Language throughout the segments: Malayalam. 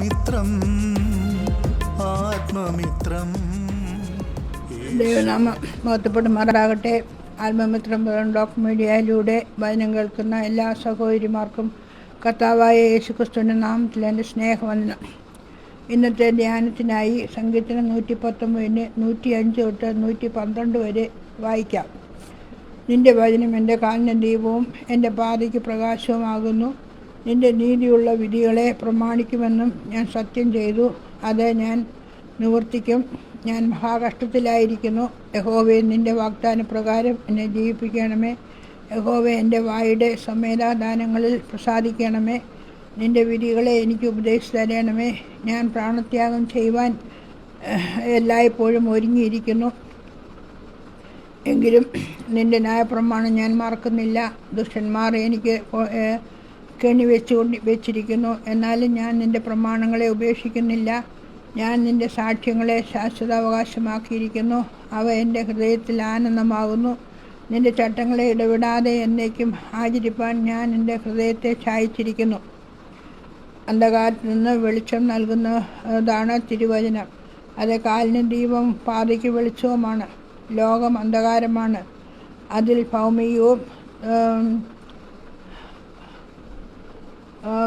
ആത്മമിത്രം ആത്മമിത്രം. ദൈവനാമം മഹത്വപ്പെടുമാറാകട്ടെ ആത്മമിത്രം ഡോക് മീഡിയയിലൂടെ വചനം കേൾക്കുന്ന എല്ലാ സഹോദരിമാർക്കും കർത്താവായ യേശുക്രിസ്തുവിന്റെ നാമത്തിൽ എന്റെ സ്നേഹവന്ദനം. ഇന്നത്തെ ധ്യാനത്തിനായി സംഗീതത്തിന് നൂറ്റി പത്തൊമ്പതിന് നൂറ്റി അഞ്ച് തൊട്ട് നൂറ്റി പന്ത്രണ്ട് വരെ വായിക്കാം. നിന്റെ വചനം എന്റെ കാലിന് ദീപവും എന്റെ പാതയ്ക്ക് പ്രകാശവുമാകുന്നു. നിന്റെ നീതിയുള്ള വിധികളെ പ്രമാണിക്കുമെന്നും ഞാൻ സത്യം ചെയ്തു. അത് ഞാൻ നിവർത്തിക്കും. ഞാൻ മഹാകഷ്ടത്തിലായിരിക്കുന്നു. യഹോവെ നിന്റെ വാഗ്ദാന പ്രകാരം എന്നെ ജീവിപ്പിക്കണമേ. യഹോവെ എന്റെ വായുടെ സമേതാദാനങ്ങളിൽ പ്രസാദിക്കണമേ. നിന്റെ വിധികളെ എനിക്ക് ഉപദേശിച്ചു തരണമേ. ഞാൻ പ്രാണത്യാഗം ചെയ്യുവാൻ എല്ലായ്പ്പോഴും ഒരുങ്ങിയിരിക്കുന്നു. എങ്കിലും നിന്റെ ന്യായപ്രമാണം ഞാൻ മറക്കുന്നില്ല. ദുഷ്ടന്മാർ എനിക്ക് കെണി വെച്ചുകൊണ്ട് വെച്ചിരിക്കുന്നു. എന്നാലും ഞാൻ നിന്റെ പ്രമാണങ്ങളെ ഉപേക്ഷിക്കുന്നില്ല. ഞാൻ നിന്റെ സാക്ഷ്യങ്ങളെ ശാശ്വതാവകാശമാക്കിയിരിക്കുന്നു. അവ എന്റെ ഹൃദയത്തിൽ ആനന്ദമാകുന്നു. നിന്റെ ചട്ടങ്ങളെ ഇടപെടാതെ എന്നേക്കും ആചരിപ്പാൻ ഞാൻ എന്റെ ഹൃദയത്തെ ചായച്ചിരിക്കുന്നു അന്ധകാരത്തിൽ നിന്ന് വെളിച്ചം നൽകുന്നതാണ് തിരുവചനം. അത് കാലിന് ദീപം പാതയ്ക്ക് വെളിച്ചവുമാണ്. ലോകം അന്ധകാരമാണ്. അതിൽ ഭൗമികവും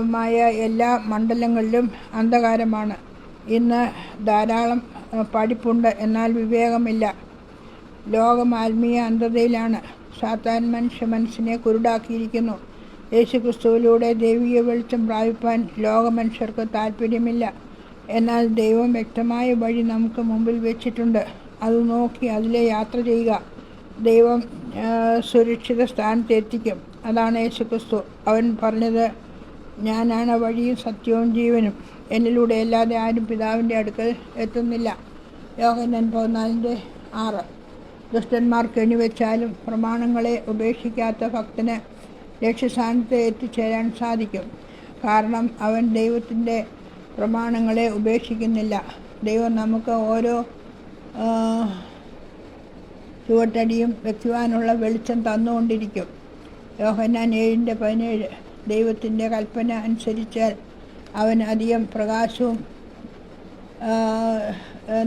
മായ എല്ലാ മണ്ഡലങ്ങളിലും അന്ധകാരമാണ്. ഇന്ന് ധാരാളം പഠിപ്പുണ്ട്. എന്നാൽ വിവേകമില്ല. ലോകം ആത്മീയ അന്ധതയിലാണ്. സാത്താൻ മനുഷ്യ മനസ്സിനെ കുരുടാക്കിയിരിക്കുന്നു. യേശുക്രിസ്തുവിലൂടെ ദൈവിക വെളിച്ചം പ്രാപിപ്പാൻ ലോക മനുഷ്യർക്ക് താല്പര്യമില്ല എന്നാൽ ദൈവം വ്യക്തമായ വഴി നമുക്ക് മുമ്പിൽ വെച്ചിട്ടുണ്ട്. അത് നോക്കി അതിലെ യാത്ര ചെയ്യുക. ദൈവം സുരക്ഷിത സ്ഥാനത്തെത്തിക്കും അതാണ് യേശുക്രിസ്തു. അവൻ പറഞ്ഞത് ഞാനാണ് വഴിയും സത്യവും ജീവനും. എന്നിലൂടെ അല്ലാതെ ആരും പിതാവിന്റെ അടുക്കൽ എത്തുന്നില്ല. യോഹന്നാൻ പതിനാലിന്റെ ആറ്. ദുഷ്ടന്മാർക്ക് എണിവെച്ചാലും പ്രമാണങ്ങളെ ഉപേക്ഷിക്കാത്ത ഭക്തന് ലക്ഷ്യസ്ഥാനത്ത് എത്തിച്ചേരാൻ സാധിക്കും. കാരണം അവൻ ദൈവത്തിന്റെ പ്രമാണങ്ങളെ ഉപേക്ഷിക്കുന്നില്ല. ദൈവം നമുക്ക് ഓരോ ചുവട്ടടിയും വെക്കുവാനുള്ള വെളിച്ചം തന്നുകൊണ്ടിരിക്കും. യോഹന്നാൻ ഏഴിന്റെ പതിനേഴ്. ദൈവത്തിന്റെ കൽപ്പന അനുസരിച്ചാൽ അവൻ അധികം പ്രകാശവും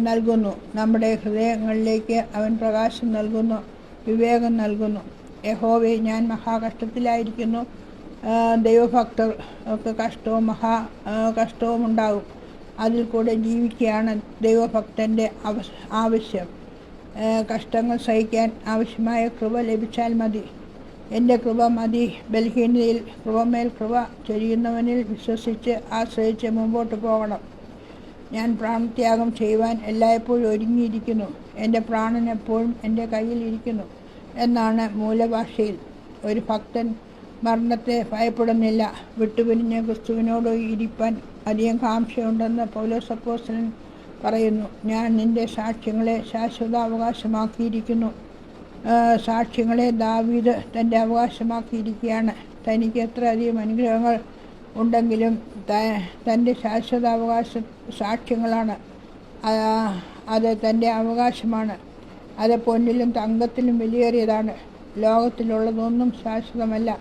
നൽകുന്നു. നമ്മുടെ ഹൃദയങ്ങളിലേക്ക് അവൻ പ്രകാശം നൽകുന്നു വിവേകം നൽകുന്നു. യഹോവെ ഞാൻ മഹാകഷ്ടത്തിലായിരിക്കുന്നു. ദൈവഭക്തർ ഒക്കെ കഷ്ടവും മഹാ കഷ്ടവും ഉണ്ടാകും അതിൽ കൂടെ ജീവിക്കുകയാണ് ദൈവഭക്തന്റെ ആവശ്യം. കഷ്ടങ്ങൾ സഹിക്കാൻ ആവശ്യമായ കൃപ ലഭിച്ചാൽ മതി. എന്റെ കൃപ മതി. ബലഹീനതയിൽ കൃപമേൽ കൃപ ചൊരിയുന്നവനിൽ വിശ്വസിച്ച് ആശ്രയിച്ച് മുമ്പോട്ട് പോകണം. ഞാൻ പ്രാണത്യാഗം ചെയ്യുവാൻ എല്ലായ്പ്പോഴും ഒരുങ്ങിയിരിക്കുന്നു. എന്റെ പ്രാണൻ എപ്പോഴും എന്റെ കയ്യിൽ ഇരിക്കുന്നു എന്നാണ് മൂലഭാഷയിൽ. ഒരു ഭക്തൻ മരണത്തെ ഭയപ്പെടുന്നില്ല. വിട്ടുപിരിഞ്ഞ ക്രിസ്തുവിനോട് ഇരിപ്പാൻ അധികം കാംക്ഷയുണ്ടെന്ന് പൗലോസപ്പോസ്റ്റലൻ പറയുന്നു. ഞാൻ നിന്റെ സാക്ഷ്യങ്ങളെ ശാശ്വതാവകാശമാക്കിയിരിക്കുന്നു. സാക്ഷ്യങ്ങളെ ദാവീദ് തന്റെ അവകാശമാക്കിയിരിക്കുകയാണ്. തനിക്ക് എത്ര അധികം അനുഗ്രഹങ്ങൾ ഉണ്ടെങ്കിലും തന്റെ ശാശ്വതാവകാശ സാക്ഷ്യങ്ങളാണ്. അത് തന്റെ അവകാശമാണ്. അത് പൊന്നിലും തങ്കത്തിലും വിലയേറിയതാണ്. ലോകത്തിലുള്ളതൊന്നും ശാശ്വതമല്ല.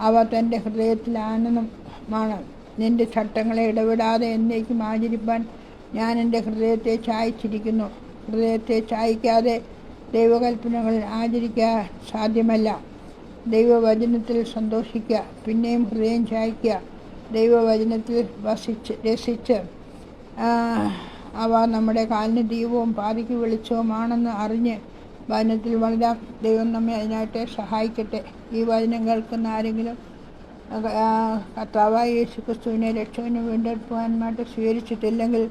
അവ തന്റെ ഹൃദയത്തിൽ ആനന്ദമാണ്. നിന്റെ ചട്ടങ്ങളെ ഇടപെടാതെ എന്നേക്കും ആചരിപ്പാൻ ഞാൻ എന്റെ ഹൃദയത്തെ ചായച്ചിരിക്കുന്നു. ഹൃദയത്തെ ചായ്ക്കാതെ ദൈവകൽപ്പനകൾ ആചരിക്കാൻ സാധ്യമല്ല. ദൈവവചനത്തിൽ സന്തോഷിക്കുക പിന്നെയും ഹൃദയം ചായ്ക്കുക ദൈവവചനത്തിൽ വസിച്ച് രസിച്ച് അവ നമ്മുടെ കാലിന് ദീപവും പാതിക്ക് വെളിച്ചവുമാണെന്ന് അറിഞ്ഞ് വചനത്തിൽ വളരാ ദൈവം നമ്മെ അതിനായിട്ട് സഹായിക്കട്ടെ. ഈ വചനം കേൾക്കുന്ന ആരെങ്കിലും കർത്താവായ യേശു ക്രിസ്തുവിനെ രക്ഷകന് വീണ്ടെടുക്കുവാനായിട്ട് സ്വീകരിച്ചിട്ടില്ലെങ്കിൽ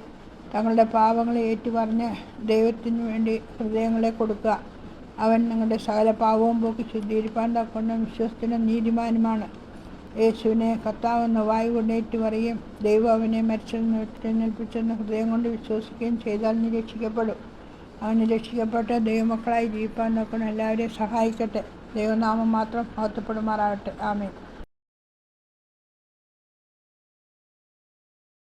തങ്ങളുടെ പാവങ്ങളെ ഏറ്റുപറഞ്ഞ് ദൈവത്തിന് വേണ്ടി ഹൃദയങ്ങളെ കൊടുക്കുക. അവൻ നിങ്ങളുടെ സകല പാവവും പോക്കി ശുദ്ധീകരിപ്പാൻ തക്കൊണ്ട് വിശ്വസ്തനും നീതിമാനുമാണ്. യേശുവിനെ കർത്താവെന്ന വായു കൊണ്ട് ഏറ്റുപറയും ദൈവം അവനെ മരിച്ചെന്ന് എഴുന്നേൽപ്പിച്ചെന്ന് ഹൃദയം കൊണ്ട് വിശ്വസിക്കുകയും ചെയ്താൽ നീ രക്ഷിക്കപ്പെടും. അവന് രക്ഷിക്കപ്പെട്ട് ദൈവമക്കളായി ജീവിപ്പാൻ നോക്കണം എല്ലാവരെയും സഹായിക്കട്ടെ. ദൈവനാമം മാത്രം മഹത്വപ്പെടുമാറാകട്ടെ. ആമേൻ.